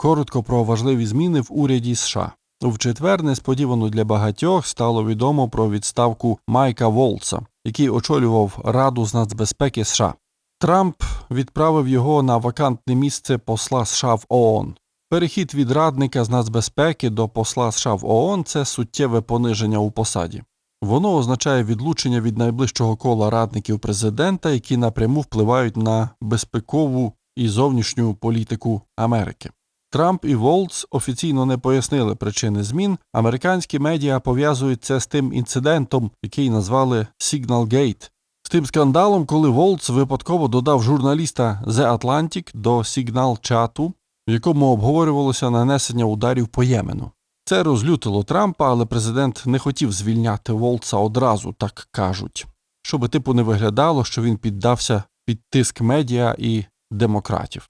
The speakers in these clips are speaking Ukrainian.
Коротко про важливі зміни в уряді США. В четвер несподівано для багатьох стало відомо про відставку Майка Волца, який очолював Раду з нацбезпеки США. Трамп відправив його на вакантне місце посла США в ООН. Перехід від радника з нацбезпеки до посла США в ООН це суттєве пониження у посаді. Воно означає відлучення від найближчого кола радників президента, які напряму впливають на безпекову і зовнішню політику Америки. Трамп і Волц офіційно не пояснили причини змін. Американські медіа пов'язують це з тим інцидентом, який назвали Signal-Gate. з тим скандалом, коли Волц випадково додав журналіста The Atlantic до сигнал-чату, в якому обговорювалося нанесення ударів по Ємену. Це розлютило Трампа, але президент не хотів звільняти Волца одразу, так кажуть, щоби типу не виглядало, що він піддався під тиск медіа і демократів.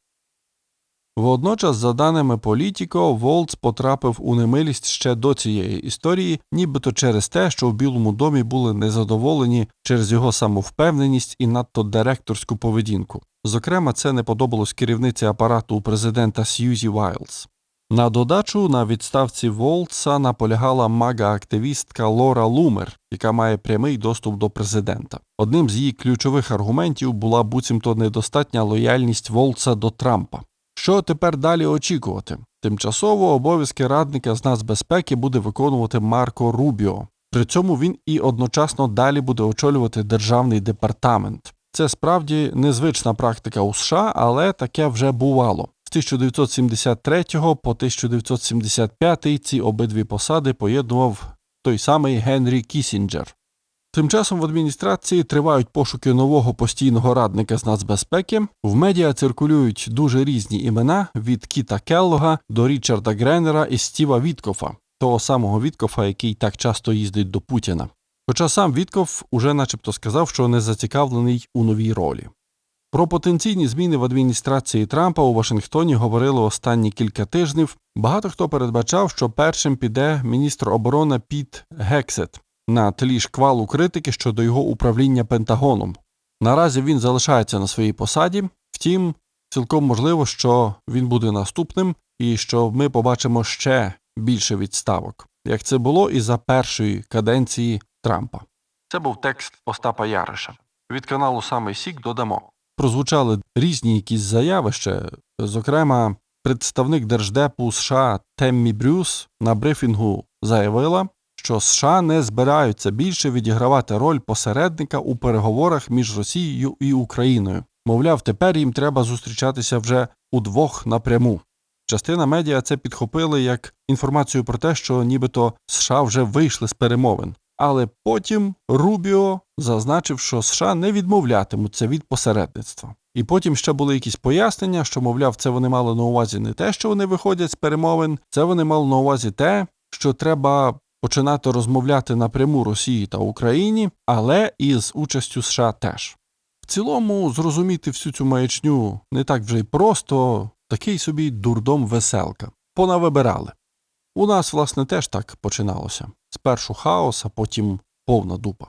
Водночас, за даними Політіко, Волц потрапив у немилість ще до цієї історії, нібито через те, що в Білому домі були незадоволені через його самовпевненість і надто директорську поведінку. Зокрема, це не подобалось керівниці апарату у президента Сьюзі Вайлз. На додачу на відставці Волца наполягала мага-активістка Лора Лумер, яка має прямий доступ до президента. Одним з її ключових аргументів була буцімто недостатня лояльність Волца до Трампа. Що тепер далі очікувати? Тимчасово обов'язки радника з нацбезпеки буде виконувати Марко Рубіо. При цьому він і одночасно далі буде очолювати державний департамент. Це справді незвична практика у США, але таке вже бувало. З 1973 по 1975 ці обидві посади поєднував той самий Генрі Кісінджер. Тим часом в адміністрації тривають пошуки нового постійного радника з нацбезпеки. В медіа циркулюють дуже різні імена від Кіта Келлога до Річарда Гренера і Стіва Віткофа, того самого Віткофа, який так часто їздить до Путіна. Хоча сам Віткоф уже начебто сказав, що не зацікавлений у новій ролі. Про потенційні зміни в адміністрації Трампа у Вашингтоні говорили останні кілька тижнів. Багато хто передбачав, що першим піде міністр оборони Піт Гексет на тлі шквалу критики щодо його управління Пентагоном. Наразі він залишається на своїй посаді, втім, цілком можливо, що він буде наступним і що ми побачимо ще більше відставок, як це було і за першої каденції Трампа. Це був текст Остапа Яриша. Від каналу Самий Сік додамо. Прозвучали різні якісь заяви ще, зокрема, представник Держдепу США Теммі Брюс на брифінгу заявила, що США не збираються більше відігравати роль посередника у переговорах між Росією і Україною. Мовляв, тепер їм треба зустрічатися вже удвох напряму. Частина медіа це підхопили як інформацію про те, що нібито США вже вийшли з перемовин. Але потім Рубіо зазначив, що США не відмовлятимуться від посередництва. І потім ще були якісь пояснення, що, мовляв, це вони мали на увазі не те, що вони виходять з перемовин, це вони мали на увазі те, що треба починати розмовляти напряму Росії та Україні, але і з участю США теж. В цілому зрозуміти всю цю маячню не так вже й просто, такий собі дурдом веселка. Понавибирали. У нас, власне, теж так починалося. Спершу хаос, а потім повна дупа.